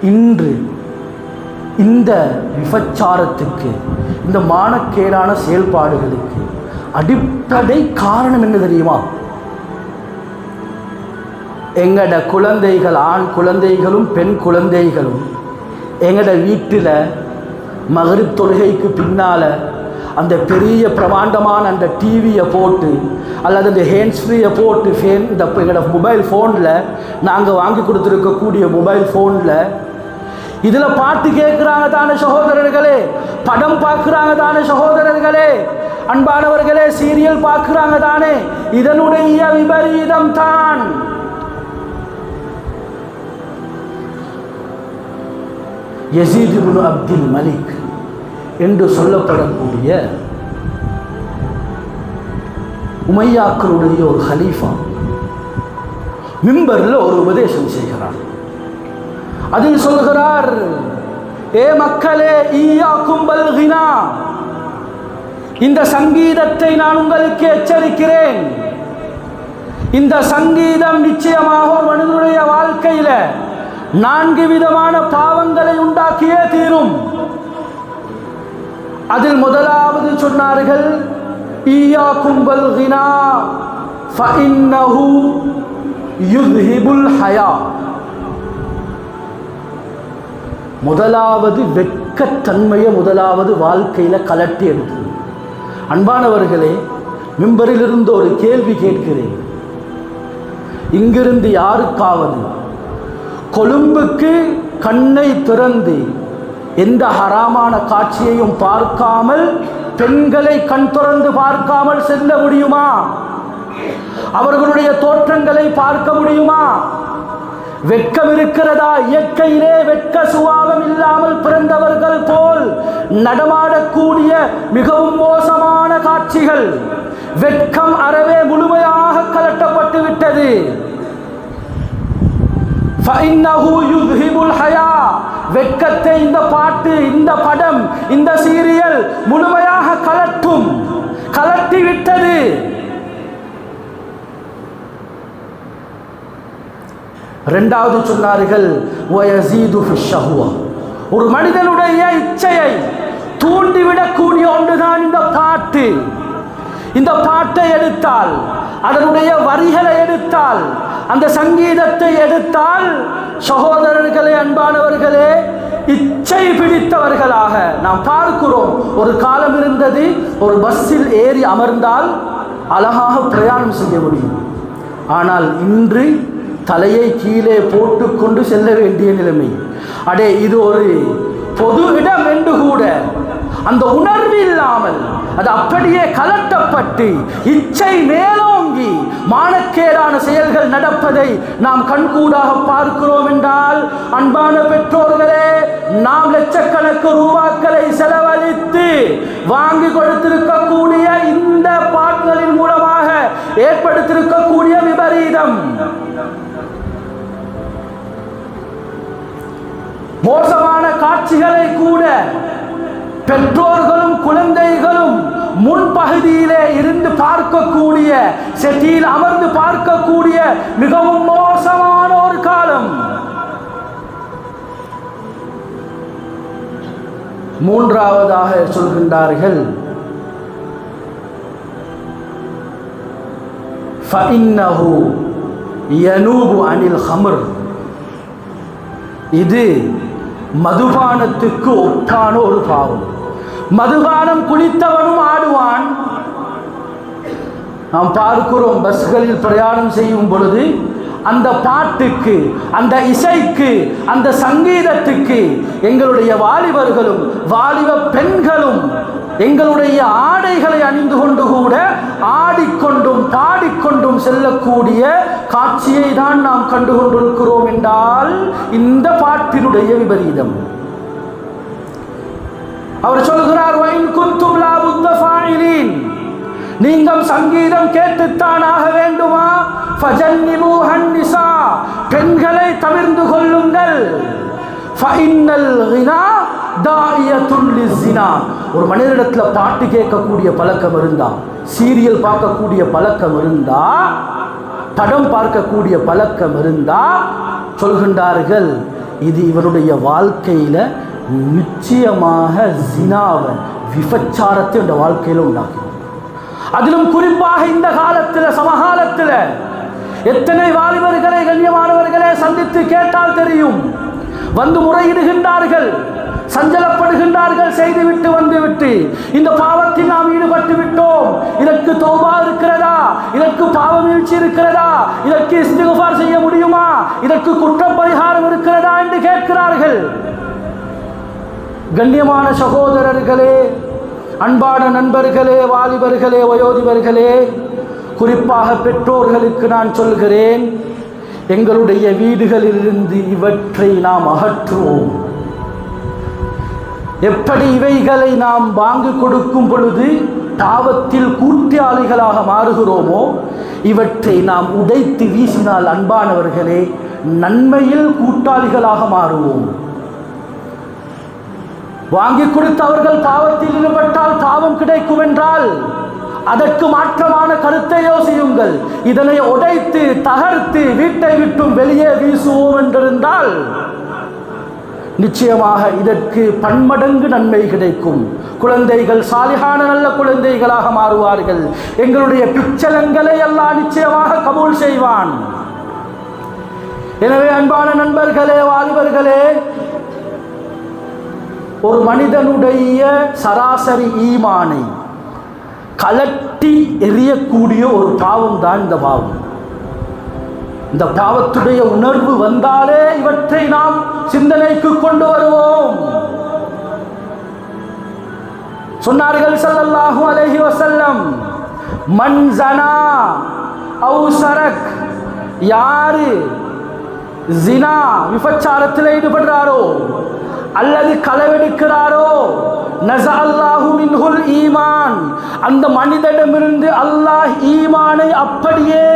இன்று இந்த விபச்சாரத்துக்கு இந்த மானக்கேடான செயல்பாடுகளுக்கு அடிப்படை காரணம் என்ன தெரியுமா? எங்கட குழந்தைகள் ஆண் குழந்தைகளும் பெண் குழந்தைகளும் எங்கட வீட்டில் மகரு தொழுகைக்கு பின்னால் அந்த பெரிய பிரமாண்டமான அந்த டிவியை போட்டு அல்லது அந்த ஹேண்ட்ஸ் ஃப்ரீயை போட்டு ஃபேன் இந்த எங்களோட மொபைல் ஃபோனில் நாங்கள் வாங்கி கொடுத்துருக்கக்கூடிய மொபைல் ஃபோனில் இதில் பாட்டு கேட்குறாங்க தானே சகோதரர்களே படம் பார்க்குறாங்க தானே சகோதரர்களே அன்பானவர்களே சீரியல் பார்க்குறாங்க தானே இதனுடைய விபரீதம் தான். யசீது அப்துல் மலிக் என்று சொல்லப்படக்கூடிய உமையாக்களுடைய ஒரு ஹலீஃபா. மிம்பரில் ஒரு உபதேசம் செய்கிறார். அதில் சொல்கிறார் ஏ மக்களே ஈயா கும்பல் இந்த சங்கீதத்தை நான் உங்களுக்கு எச்சரிக்கிறேன். இந்த சங்கீதம் நிச்சயமாக ஒரு மனிதனுடைய வாழ்க்கையில நான்கு விதமான பாவங்கள் அதில் முதலாவது சொன்னார்கள் ஈயா கும்பல் ஹினா ஃபஇன்னஹு யுத்ஹிபுல் ஹயா. முதலாவது வெட்கத்தன்மையை முதலாவது வாழ்க்கையில் கலட்டி எடுத்தது அன்பானவர்களே மிம்பரிலிருந்து ஒரு கேள்வி கேட்கிறேன். இங்கிருந்து யாருக்காவது கொழும்புக்கு கண்ணை திறந்து எந்த ஹராமான காட்சியையும் பார்க்காமல் பெண்களை கண் திறந்து பார்க்காமல் செல்ல முடியுமா? அவர்களுடைய தோற்றங்களை பார்க்க முடியுமா? வெட்கம் இருக்கிறதா? இயற்கையிலே வெட்க சுபாவம் இல்லாமல் பிறந்தவர்கள் போல் நடமாடக்கூடிய மிகவும் மோசமான காட்சிகள். வெட்கம் அறவே முழுமையாக கலட்டப்பட்டு விட்டது. வெட்கத்தை இந்த பாட்டு இந்த படம் இந்த சீரியல் முழுமையாக கலட்டும் கலட்டி விட்டது. ரெண்டாவது சொன்னார்கள் ஒரு மனிதனுடைய இச்சையை தூண்டிவிடக்கூடிய ஒன்றுதான் இந்த பாட்டு. இந்த பாட்டை எடுத்தால் அதனுடைய வரிகளை எடுத்தால் அந்த சங்கீதத்தை எடுத்தால் சகோதரர்களே அன்பானவர்களே இச்சை பிடித்தவர்களாக நாம் பார்க்கிறோம். ஒரு காலம் இருந்தது ஒரு பஸ்ஸில் ஏறி அமர்ந்தால் அழகாக பிரயாணம் செய்ய முடியும். ஆனால் இன்று தலையை கீழே போட்டுக்கொண்டு செல்ல வேண்டிய நிலைமை. அடே இது ஒரு பொது இடம் என்று கூட அந்த உணர்வு இல்லாமல் அது அப்படியே கலட்டப்பட்டு இச்சை மேலோங்கி மானக்கேடான செயல்கள் நடப்பதை நாம் கண்கூடாக பார்க்கிறோம் என்றால் அன்பான பெற்றோர்களே நாம் லட்சக்கணக்கு ரூபாக்களை செலவழித்து வாங்கி கொடுத்திருக்கக்கூடிய இந்த பாட்களின் மூலமாக ஏற்படுத்திருக்கக்கூடிய விபரீதம். மோசமான காட்சிகளை கூட பெற்றோர் மசூதியிலே இருந்து பார்க்கக்கூடிய செட்டியில் அமர்ந்து பார்க்கக்கூடிய மிகவும் மோசமான ஒரு காலம். மூன்றாவதாக சொல்கின்றார்கள். அனில் ஹமர் இது மதுபானத்துக்கு ஒப்பான ஒரு பாவம். மதுபானம் குளித்தவனும் ஆடுவான். நாம் பார்க்கிறோம் பஸ்களில் பிரயாணம் செய்யும் பொழுது அந்த பாட்டுக்கு அந்த இசைக்கு அந்த சங்கீதத்துக்கு எங்களுடைய வாலிபர்களும் வாலிப பெண்களும் எங்களுடைய ஆடைகளை அணிந்து கொண்டு கூட ஆடிக்கொண்டும் பாடிக்கொண்டும் செல்லக்கூடிய காட்சியை தான் நாம் கண்டு கொண்டிருக்கிறோம் என்றால் இந்த பாட்டினுடைய விபரீதம். அவர் சொல்கிறார் நீங்கள் சங்கீதம் கேட்டுத்தான் ஆக வேண்டுமா பெண்களை தவிர்ந்து கொள்ளுங்கள். ஒரு மனிதனிடத்தில் பாட்டு கேட்கக்கூடிய பழக்கம் இருந்தா சீரியல் பார்க்கக்கூடிய பழக்கம் இருந்தா படம் பார்க்கக்கூடிய பழக்கம் இருந்தா சொல்கின்றார்கள். இது இவருடைய வாழ்க்கையில் நிச்சயமாக ஜினாவை விபச்சாரத்தை இந்த வாழ்க்கையில் உண்டாக்கும் அதிலும் குறிப்பாக இந்த காலத்தில் சமகாலத்தில் எத்தனை வாலிபர்களை கண்ணியமானவர்களை சந்தித்து கேட்டால் தெரியும். வந்து முறையிடுகின்றார்கள் சஞ்சலப்படுகின்றார்கள் செய்துவிட்டு வந்துவிட்டு. இந்த பாவத்தில் நாம் ஈடுபட்டு விட்டோம். இதற்கு தோபா இருக்கிறதா? இதற்கு பாவ வீழ்ச்சி இருக்கிறதா? இதற்கு இஸ்திகுபார் செய்ய முடியுமா? இதற்கு குற்ற பரிகாரம் இருக்கிறதா என்று கேட்கிறார்கள். கண்ணியமான சகோதரர்களே அன்பான நண்பர்களே வாலிபர்களே வயோதிபர்களே குறிப்பாக பெற்றோர்களுக்கு நான் சொல்கிறேன் எங்களுடைய வீடுகளிலிருந்து இவற்றை நாம் அகற்றுவோம். எப்படி இவைகளை நாம் வாங்கி கொடுக்கும் பொழுது தாவத்தில் கூட்டியாளிகளாக மாறுகிறோமோ இவற்றை நாம் உடைத்து வீசினால் அன்பானவர்களே நன்மையில் கூட்டாளிகளாக மாறுவோம். வாங்கி கொடுத்து அவர்கள் பாவத்தில் ஈடுபட்டால் பாவம் கிடைக்கும் என்றால் அதற்கு மாற்றமான கருத்தை யோசியுங்கள். இதனை உடைத்து தகர்த்து வீட்டை விட்டும் வெளியே வீசுவோம் என்றிருந்தால் நிச்சயமாக இதற்கு பன்மடங்கு நன்மை கிடைக்கும். குழந்தைகள் சாலிகான நல்ல குழந்தைகளாக மாறுவார்கள். எங்களுடைய பிச்சலங்களை எல்லாம் நிச்சயமாக கபூல் செய்வான். எனவே அன்பான நண்பர்களே வாலிபர்களே ஒரு மனிதனுடைய சராசரி ஈமானை கலட்டி எறியக்கூடிய ஒரு பாவம் தான் இந்த பாவம். இந்த பாவத்துடைய உணர்வு வந்தாலே இவற்றை நாம் சிந்தனைக்கு கொண்டு வருவோம். சொன்னார்கள் ஸல்லல்லாஹு அலஹி வசல்லம் மன் ஜனா அவு சரக். யாரு ஜினா விபச்சாரத்தில் ஈடுபடுறாரோ? அல்லது களவெடுக்கிறாரோ மின்ஹுல் ஈமான். அந்த மனிதனிடமிருந்து அல்லாஹ் ஈமானை அப்படியே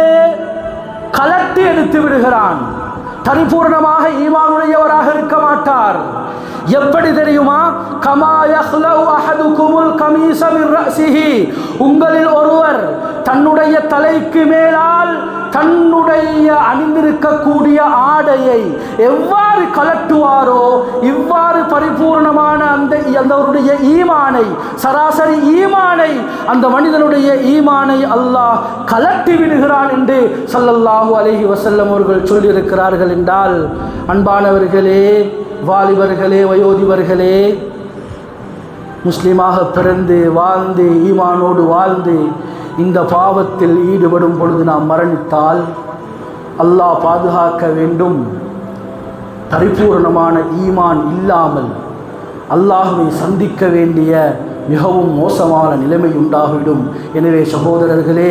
கலட்டி எடுத்து விடுகிறான். பரிபூர்ணமாக ஈமானுடையவராக இருக்க மாட்டார். எப்படி தெரியுமா? கமாயஹ்லவ் அஹதுகுமுல் கமீஸ மின் ரஸிஹி உங்களில் ஒருவர் தன்னுடைய தலைக்கு மேலால் தன்னுடைய அணிந்திருக்கக்கூடிய ஆடையை எவ்வாறு கலட்டுவாரோ இவ்வாறு பரிபூர்ணமான அந்த அந்தவருடைய ஈமானை சராசரி ஈமானை அந்த மனிதனுடைய ஈமானை அல்லாஹ் கலட்டி விடுகிறான் என்று சல்லல்லாஹு அலஹி வசல்லம் அவர்கள் சொல்லியிருக்கிறார்கள் என்றால் அன்பானவர்களே வாலிபர்களே வயோதிபர்களே முஸ்லீமாக பிறந்து வாழ்ந்து ஈமானோடு வாழ்ந்து இந்த பாவத்தில் ஈடுபடும் பொழுது நாம் மரணித்தால் அல்லாஹ் பாதுகாக்க வேண்டும். பரிபூர்ணமான ஈமான் இல்லாமல் அல்லாஹுவை சந்திக்க வேண்டிய மிகவும் மோசமான நிலைமை உண்டாகிவிடும். எனவே சகோதரர்களே